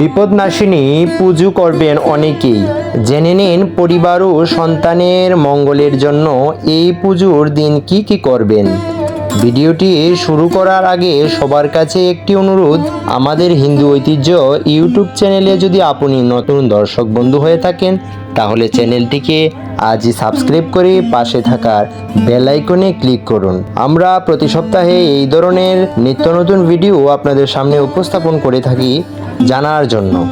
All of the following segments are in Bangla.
বিপদনাশিনী পুজো করবেন অনেকেই। জেনে নিন পরিবার ও সন্তানের মঙ্গলের জন্য এই পুজোর দিন কি কি করবেন। ভিডিওটি শুরু করার আগে সবার কাছে একটি অনুরোধ, আমাদের হিন্দু ঐতিহ্য ইউটিউব চ্যানেলে যদি আপনি নতুন দর্শক বন্ধু হয়ে থাকেন, তাহলে চ্যানেলটিকে আজই সাবস্ক্রাইব করে পাশে থাকার বেল আইকনে ক্লিক করুন। আমরা প্রতি সপ্তাহে এই ধরনের নিত্য নতুন ভিডিও আপনাদের সামনে উপস্থাপন করে থাকি। জানার জন্য।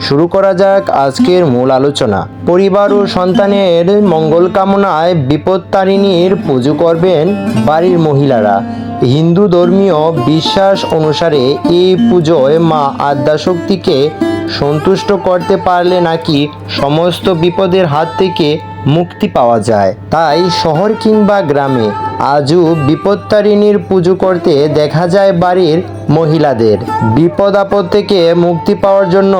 শুরু করা যাক আজকের মূল আলোচনা। পরিবার ও সন্তানের মঙ্গল কামনায় বিপত্তারিণীর পুজো করবেন বাড়ির মহিলারা। হিন্দু ধর্মীয় বিশ্বাস অনুসারে এই পুজোয় মা আদ্যাশক্তিকে সন্তুষ্ট করতে পারলে নাকি সমস্ত বিপদের হাত থেকে মুক্তি পাওয়া যায়। তাই শহর কিংবা গ্রামে আজও বিপত্তারিণীর পুজো করতে দেখা যায় বাড়ির মহিলাদের। বিপদ আপদ থেকে মুক্তি পাওয়ার জন্য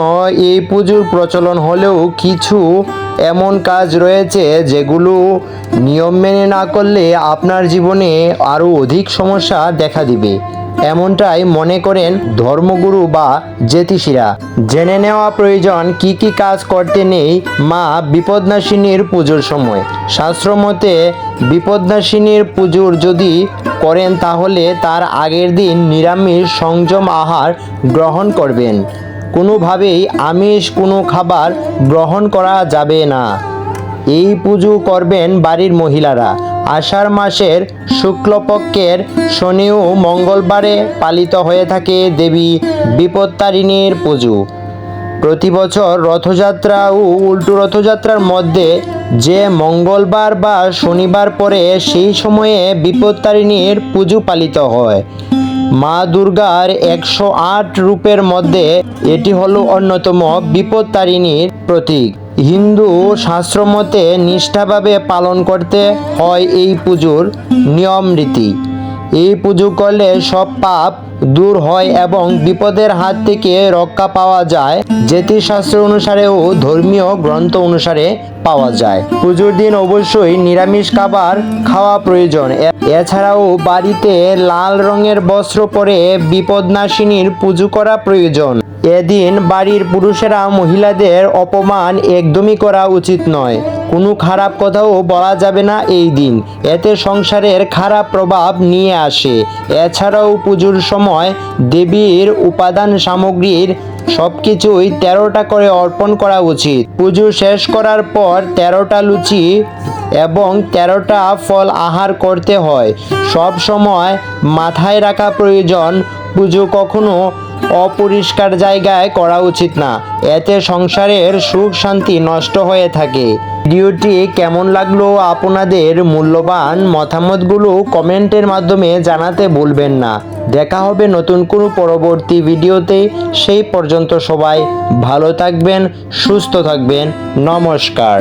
এই পুজোর প্রচলন হলেও কিছু এমন কাজ রয়েছে যেগুলো নিয়ম মেনে না করলে আপনার জীবনে আরও অধিক সমস্যা দেখা দিবে। এমনটাই মনে করেন ধর্মগুরু বা জ্যোতিষীরা। জেনে নেওয়া প্রয়োজন কি কি কাজ করতে নেই মা বিপদনাশিনীর পুজোর সময়। শাস্ত্র মতে বিপদনাশিনীর পুজোর যদি করেন তাহলে তার আগের দিন নিরামিষ সংযম আহার গ্রহণ করবেন। কোনোভাবেই আমিষ, কোনো খাবার গ্রহণ করা যাবে না। এই পুজো করবেন বাড়ির মহিলারা। আষাঢ় মাসের শুক্লপক্ষের শনি ও মঙ্গলবারে পালিত হয়ে থাকে দেবী বিপত্তারিণীর পুজো। প্রতি বছর রথযাত্রা ও উল্টো রথযাত্রার মধ্যে যে মঙ্গলবার বা শনিবার পরে সেই সময়ে বিপত্তারিণীর পুজো পালিত হয়। মা দুর্গার একশো আট রূপের মধ্যে এটি হলো অন্যতম বিপত্তারিণীর প্রতীক। হিন্দু শাস্ত্রমতে নিষ্ঠাভাবে পালন করতে হয় এই পুজোর নিয়ম রীতি। এই পুজো করলে সব পাপ দূর হয় এবং বিপদের হাত থেকে রক্ষা পাওয়া যায়। জ্যোতিষশাস্ত্র অনুসারে ও ধর্মীয় গ্রন্থ অনুসারে পাওয়া যায়। পুজোর দিন অবশ্যই নিরামিষ খাবার খাওয়া প্রয়োজন। এছাড়াও বাড়িতে লাল রঙের বস্ত্র পরে বিপদনাশিনীর পুজো করা প্রয়োজন। এদিন বাড়ির পুরুষেরা মহিলাদের অপমান একদমই করা উচিত নয়। কোনো খারাপ কথাও বলা যাবে না এই দিন। এতে সংসারের খারাপ প্রভাব নিয়ে আসে। এছাড়াও পুজোর সময় দেবীর উপাদান সামগ্রীর সবকিছুই তেরোটা করে অর্পণ করা উচিত। পুজো শেষ করার পর তেরোটা লুচি এবং তেরোটা ফল আহার করতে হয়। সব সময় মাথায় রাখা প্রয়োজন, পুজো কখনো অপরিষ্কার জায়গায় করা উচিত না। এতে সংসারের সুখ শান্তি নষ্ট হয়ে থাকে। ভিডিওটি কেমন লাগল আপনাদের মূল্যবান মতামতগুলো কমেন্টের মাধ্যমে জানাতে ভুলবেন না। দেখা হবে নতুন কোনো পরবর্তী ভিডিওতে। সেই পর্যন্ত সবাই ভালো থাকবেন, সুস্থ থাকবেন। নমস্কার।